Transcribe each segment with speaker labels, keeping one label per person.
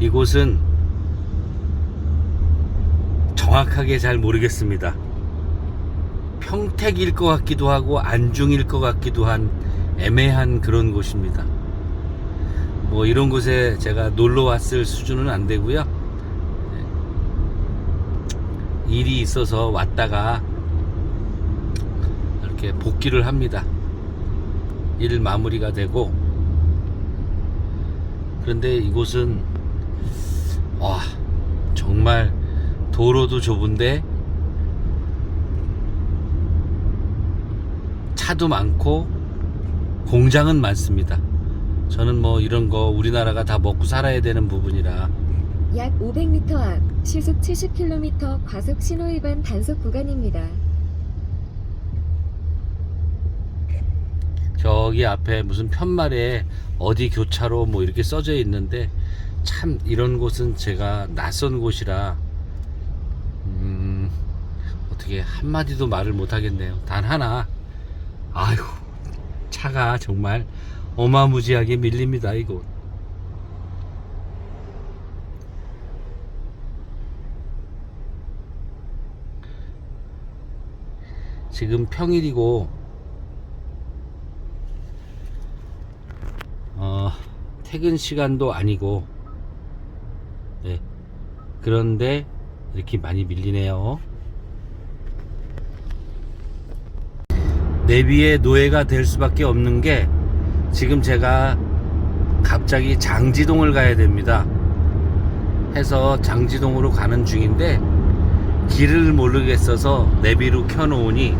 Speaker 1: 이곳은 정확하게 잘 모르겠습니다. 평택일 것 같기도 하고 안중일 것 같기도 한 애매한 그런 곳입니다. 뭐 이런 곳에 제가 놀러 왔을 수준은 안 되고요. 네. 일이 있어서 왔다가 이렇게 복귀를 합니다. 일 마무리가 되고 그런데 이곳은 와 정말 도로도 좁은데 차도 많고 공장은 많습니다. 저는 뭐 이런 거 우리나라가 다 먹고 살아야 되는 부분이라
Speaker 2: 약 500m 앞 시속 70km 과속 신호 위반 단속 구간입니다.
Speaker 1: 저기 앞에 무슨 편말에 어디 교차로 뭐 이렇게 써져 있는데 참 이런 곳은 제가 낯선 곳이라 음 어떻게 한마디도 말을 못 하겠네요. 단 하나 아이고 차가 정말 어마무지하게 밀립니다 이곳. 지금 평일이고 어, 퇴근 시간도 아니고 네. 그런데 이렇게 많이 밀리네요 내비의 노예가 될 수밖에 없는 게 지금 제가 갑자기 장지동을 가야 됩니다 해서 장지동으로 가는 중인데 길을 모르겠어서 내비로 켜놓으니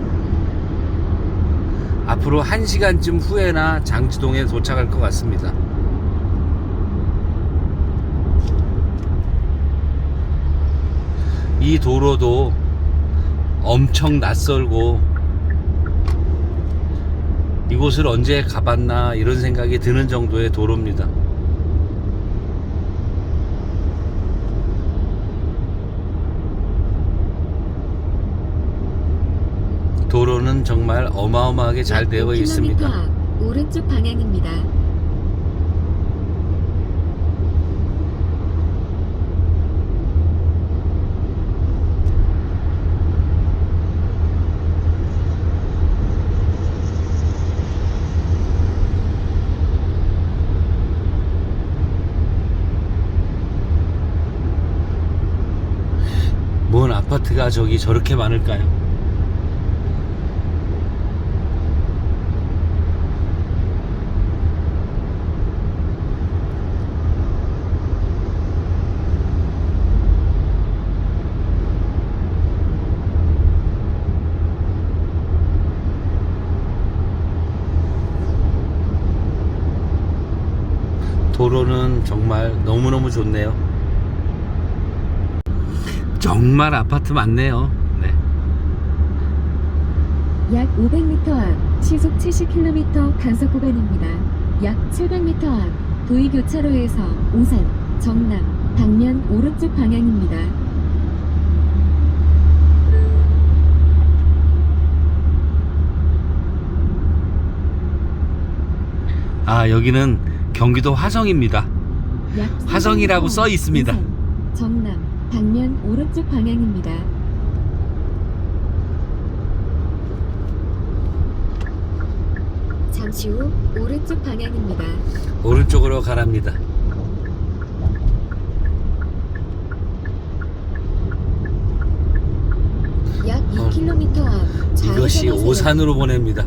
Speaker 1: 앞으로 1시간쯤 후에나 장지동에 도착할 것 같습니다. 이 도로도 엄청 낯설고 이곳을 언제 가봤나 이런 생각이 드는 정도의 도로입니다. 도로는 정말 어마어마하게
Speaker 2: 잘약
Speaker 1: 되어
Speaker 2: 5km
Speaker 1: 있습니다.
Speaker 2: 앞 오른쪽 방향입니다.
Speaker 1: 아파트가 저기 저렇게 많을까요? 도로는 정말 너무너무 좋네요. 정말 아파트 많네요. 네.
Speaker 2: 약 500m 앞 시속 70km 단속 구간입니다. 약 700m 앞 도의 교차로에서 오산, 정남, 방면 오른쪽 방향입니다.
Speaker 1: 아, 여기는 경기도 화성입니다.
Speaker 2: 약
Speaker 1: 화성이라고
Speaker 2: 300m
Speaker 1: 써 있습니다.
Speaker 2: 오산, 정남, 방면 오른쪽 방향입니다. 잠시 후 오른쪽 방향입니다.
Speaker 1: 오른쪽으로 가랍니다.
Speaker 2: 약 2km 앞
Speaker 1: 어, 이것이
Speaker 2: 좌회전하세요.
Speaker 1: 오산으로 보냅니다.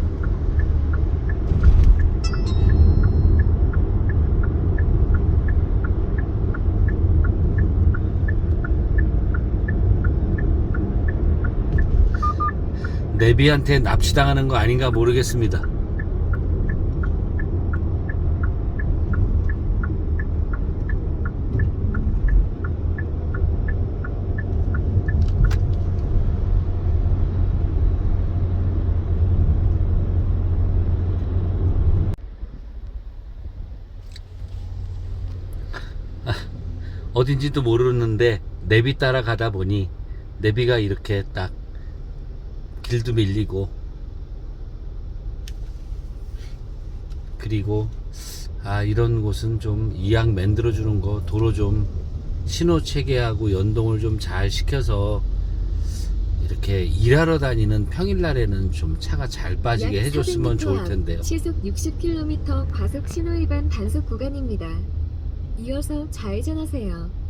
Speaker 1: 내비한테 납치당하는 거 아닌가 모르겠습니다. 어딘지도 모르는데 내비 따라 가다 보니 내비가 이렇게 딱 길도 밀리고 그리고 아 이런 곳은 좀 이악 만들어 주는 거 도로 좀 신호 체계하고 연동을 좀 잘 시켜서 이렇게 일하러 다니는 평일날에는 좀 차가 잘 빠지게
Speaker 2: 약
Speaker 1: 해줬으면
Speaker 2: 400m
Speaker 1: 좋을
Speaker 2: 앞
Speaker 1: 텐데요.
Speaker 2: 시속 60km 과속 신호 위반 단속 구간입니다. 이어서 좌회전하세요.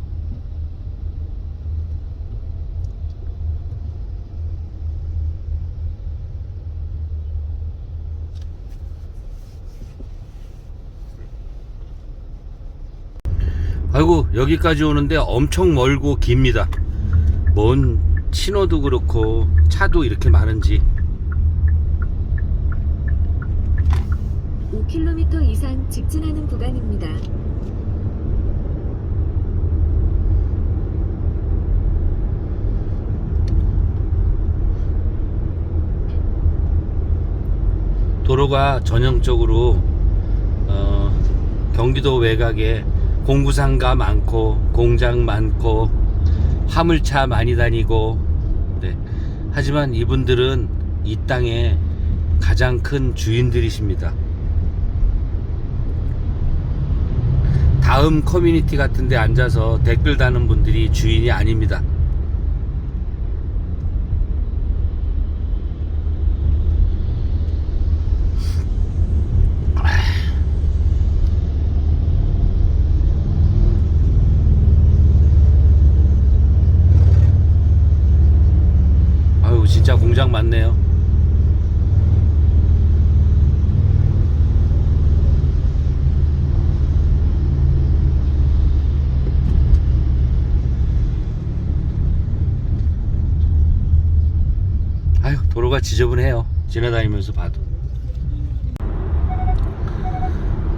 Speaker 1: 아이고 여기까지 오는데 엄청 멀고 깁니다. 뭔 신호도 그렇고 차도 이렇게 많은지
Speaker 2: 5km 이상 직진하는 구간입니다.
Speaker 1: 도로가 전형적으로 어, 경기도 외곽에 공구상가 많고 공장 많고 화물차 많이 다니고 네. 하지만 이분들은 이 땅의 가장 큰 주인들이십니다. 다음 커뮤니티 같은 데 앉아서 댓글 다는 분들이 주인이 아닙니다. 아유 진짜 공장 많네요. 아유 도로가 지저분해요. 지나다니면서 봐도.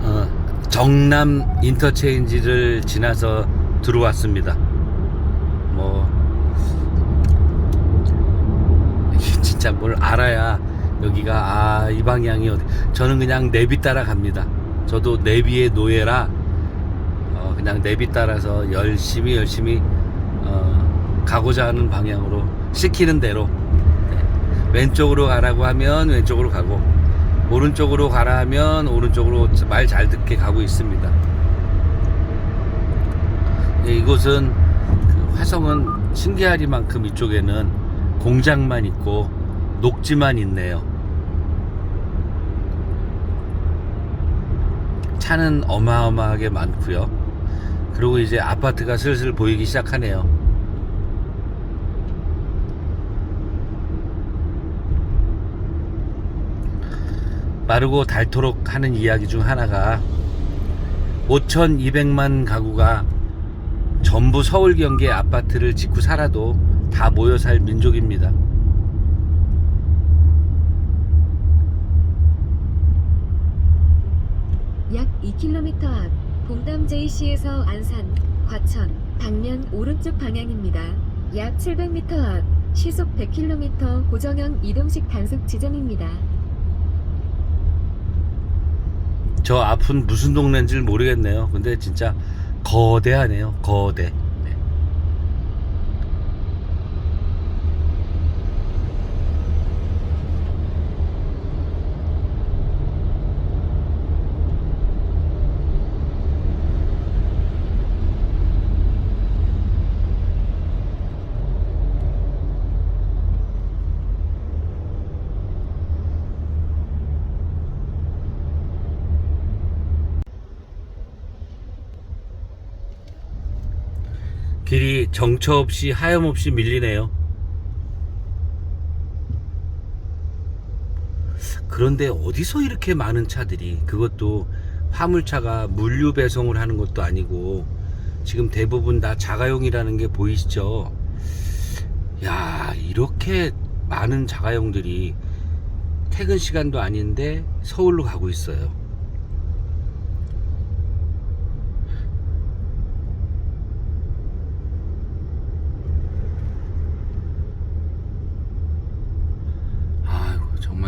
Speaker 1: 어, 정남 인터체인지를 지나서 들어왔습니다. 뭐 진짜 뭘 알아야 여기가 아 이 방향이 어디 저는 그냥 내비 따라 갑니다 저도 내비의 노예라 어, 그냥 내비 따라서 열심히 열심히 어, 가고자 하는 방향으로 시키는 대로 네. 왼쪽으로 가라고 하면 왼쪽으로 가고 오른쪽으로 가라 하면 오른쪽으로 말 잘 듣게 가고 있습니다 예, 이곳은 그 화성은 신기하리만큼 이쪽에는 공장만 있고 녹지만 있네요. 차는 어마어마하게 많고요. 그리고 이제 아파트가 슬슬 보이기 시작하네요. 마르고 닳도록 하는 이야기 중 하나가 5,200만 가구가 전부 서울 경계 아파트를 짓고 살아도 다 모여 살 민족입니다.
Speaker 2: 약 2km 앞 봉담 JC에서 안산, 과천, 방면 오른쪽 방향입니다. 약 700m 앞 시속 100km 고정형 이동식 단속 지점입니다.
Speaker 1: 저 앞은 무슨 동네인지 모르겠네요. 근데 진짜 거대하네요. 거대. 네. 길이 정처 없이 하염없이 밀리네요. 그런데 어디서 이렇게 많은 차들이 그것도 화물차가 물류 배송을 하는 것도 아니고 지금 대부분 다 자가용이라는 게 보이시죠? 야, 이렇게 많은 자가용들이 퇴근 시간도 아닌데 서울로 가고 있어요.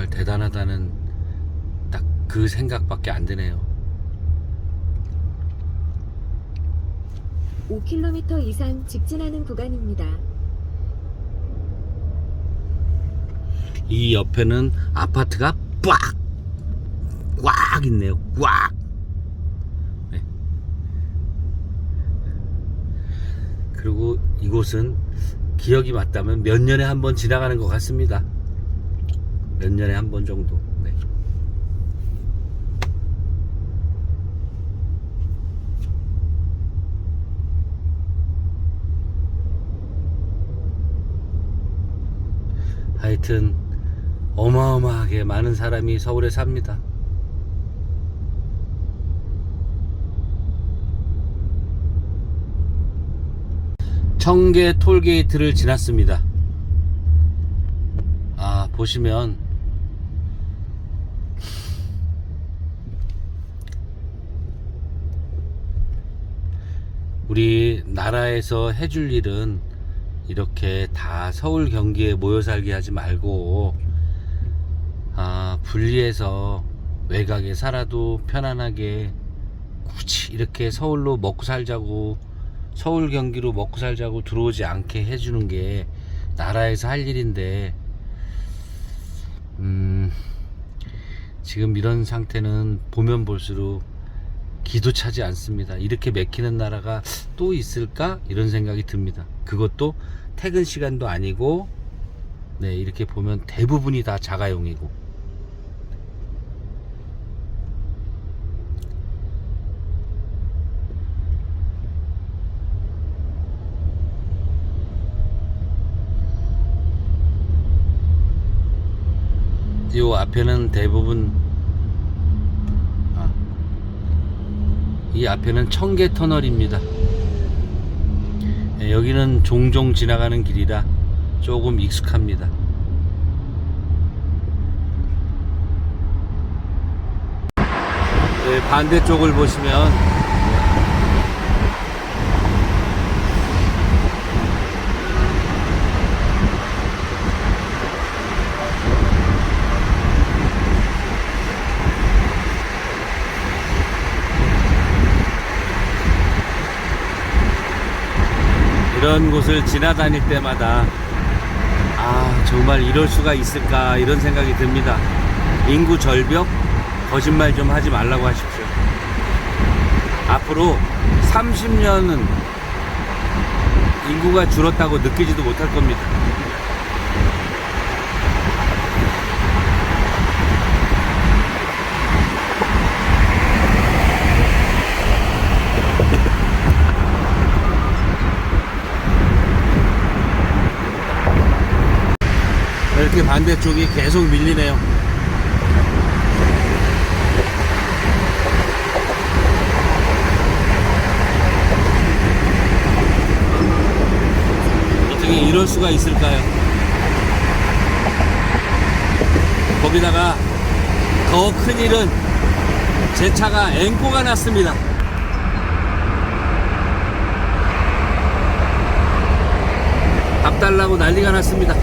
Speaker 1: 정말 대단하다는 딱 그 생각밖에 안 드네요.
Speaker 2: 5km 이상 직진하는 구간입니다.
Speaker 1: 이 옆에는 아파트가 꽉! 꽉 있네요. 꽉! 네. 그리고 이곳은 기억이 맞다면 몇 년에 한 번 지나가는 것 같습니다. 몇 년에 한 번 정도. 네. 하여튼 어마어마하게 많은 사람이 서울에 삽니다. 청계 톨게이트를 지났습니다. 아, 보시면 우리 나라에서 해줄 일은 이렇게 다 서울 경기에 모여 살게 하지 말고 아, 분리해서 외곽에 살아도 편안하게 굳이 이렇게 서울로 먹고 살자고 서울 경기로 먹고 살자고 들어오지 않게 해주는 게 나라에서 할 일인데 음 지금 이런 상태는 보면 볼수록 기도 차지 않습니다. 이렇게 맥히는 나라가 또 있을까 이런 생각이 듭니다. 그것도 퇴근 시간도 아니고 네 이렇게 보면 대부분이 다 자가용이고 이 앞에는 대부분 이 앞에는 청계 터널입니다. 예, 여기는 종종 지나가는 길이라 조금 익숙합니다. 네, 반대쪽을 보시면 이런 곳을 지나다닐 때마다 아 정말 이럴 수가 있을까 이런 생각이 듭니다. 인구 절벽 거짓말 좀 하지 말라고 하십시오. 앞으로 30년은 인구가 줄었다고 느끼지도 못할 겁니다. 반대쪽이 계속 밀리네요. 어떻게 이럴 수가 있을까요? 거기다가 더 큰 일은 제 차가 앵꼬가 났습니다. 밥 달라고 난리가 났습니다.